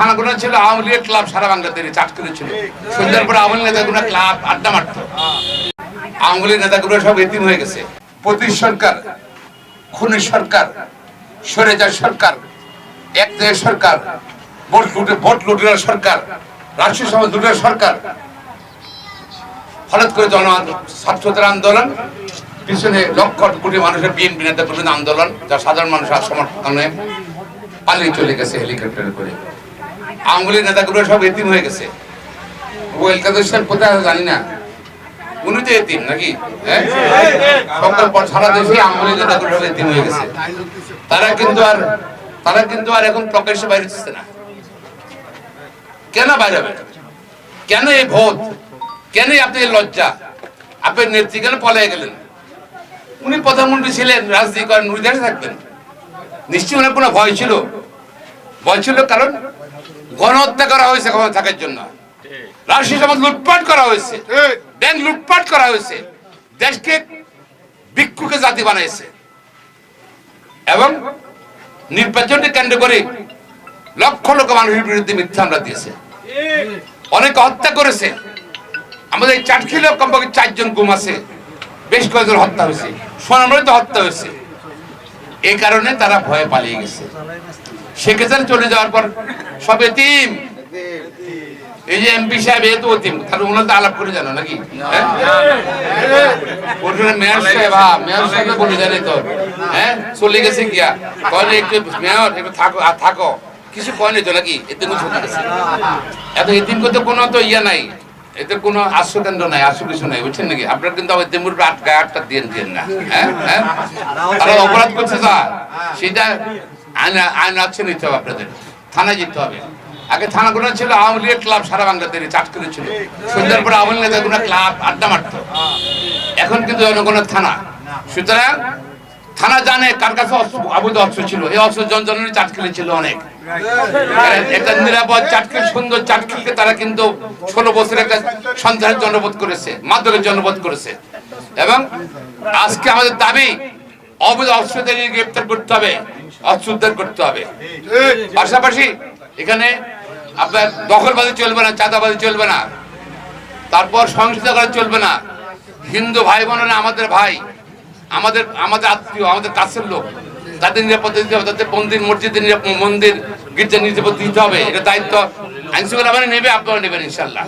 থানাগুলো ছিল, আওয়ামী লীগের ক্লাব সারা বাংলাতে চাটকুলে ছিল সন্ধ্যার পরে আওয়ামী নেতাগুলো ক্লাব আড্ডা মারত। আওয়ামী লীগ নেতাগুলো সব এতিম হয়ে গেছে। পঁচিশ সরকার, খুনি সরকার সরেজার সরকার, এক দেশের সরকার, ভোট লুটে ভোট লুটের সরকার, রাষ্ট্রীয় সমাজ লুটের সরকার। হঠাৎ করে জন ছাত্রদের আন্দোলন, পিছনে লক্ষ কোটি মানুষের বিএনপি নেতা আন্দোলন, যা সাধারণ মানুষের সমর্থনে পালিয়ে চলে গেছে হেলিকপ্টারে করে। আওয়ামী নেতাগুলো সব এতিম হয়ে গেছে। কোথায় জানি না। উনি তো এতিম নাকি? হ্যাঁ? সারা দেশে নেতাগুলো সব এতিম হয়ে গেছে। তারা কিন্তু আর, তারা কিন্তু আর এখন প্রকাশ্যে বাইরে হচ্ছে না। কেন বাইরে কেন এই ভোট? কেন আপনি লজ্জা? আপনি নেত্রী কেন পলায় গেলেন? উনি প্রধানমন্ত্রী ছিলেন, রাজনীতি করেন, উনি দেশে থাকবেন। নিশ্চয়ই ওনার কোনো ভয় ছিল? ভয় ছিল কারণ গণহত্যা করা হয়েছে ক্ষমতা থাকার জন্য। রাষ্ট্রীয় সমাজ লুটপাট করা হয়েছে। ব্যাংক লুটপাট করা হয়েছে। দেশকে ভিক্ষুকে জাতি বানাইছে। এবং নির্বাচনকে কেন্দ্র করে লক্ষ লক্ষ মানুষের বিরুদ্ধে মিথ্যা আমরা দিয়েছে। অনেকে হত্যা করেছে। আমাদের এই চাটখিলে কমপক্ষে চারজন গুম আছে। বেশ কয়েকজন হত্যা হয়েছে। সোনামরে হত্যা হয়েছে। এই কারণে তারা ভয়ে পালিয়ে গেছে। সেক্ষেত্রে চলে যাওয়ার পর সব এতিম। এই যে এমপি সাহেব, এ অতিম তাহলে ওনার তো আলাপ করে জানো নাকি? হ্যাঁ? মেয়র সাহেব হ্যাঁ মেয়র সাহেব বলে জানে তো। হ্যাঁ? চলে গেছে গিয়া। কলে একটু মেয়র, একটু থাকো আর থাকো। কিছু কয়নি তো নাকি? এতে কোনো চলে গেছে। এত এতিম করতে কোনো তো ইয়া নাই। এতে কোনো আশ্রকেন্দ্র নাই আশ্র কিছু নাই, বুঝছেন নাকি? আপনার কিন্তু আবার তেমুর আট গায়ে আটটা দিয়ে দিয়ে না হ্যাঁ? হ্যাঁ? অপরাধ করছে স্যার। সেটা আইন আইন আছে নিতে হবে আপনাদের। থানায় যেতে হবে। আগে থানাগুলো ছিল, আওয়ামী লীগের ক্লাব সারা বাংলাতে চাটকুলে ছিল সন্ধ্যার পরে আওয়ামী লীগ নেতাগুলো ক্লাব আড্ডা মারত। এখন কিন্তু জনগণের থানা। সুতরাং থানা জানে কার কাছে অবৈধ অস্ত্র ছিল। এই অস্ত্র জনজনের চাটকিলে ছিল অনেক। একটা নিরাপদ চাটকিল সুন্দর চাটকিলকে তারা কিন্তু ষোলো বছরের একটা সন্ত্রাসের জনবোধ করেছে, মাদকের জনবোধ করেছে। এবং আজকে আমাদের দাবি, অবৈধ অস্ত্রদের গ্রেপ্তার করতে হবে অস্ত্র উদ্ধার করতে হবে। পাশাপাশি এখানে আপনার দখলবাজি চলবে না, চাঁদাবাজি চলবে না। তারপর সহিংসতা করা চলবে না। হিন্দু ভাই বোনেরা, আমাদের ভাই আমাদের আমাদের আত্মীয়, আমাদের কাছের লোক, তাদের নিরাপত্তা দিতে হবে, তাদের মন্দির, মসজিদের মন্দির গির্জা নিরাপত্তা দিতে হবে, এটা দায়িত্ব আইনশৃঙ্খলা বাহিনী নেবে, আপনারা নেবেন ইনশাল্লাহ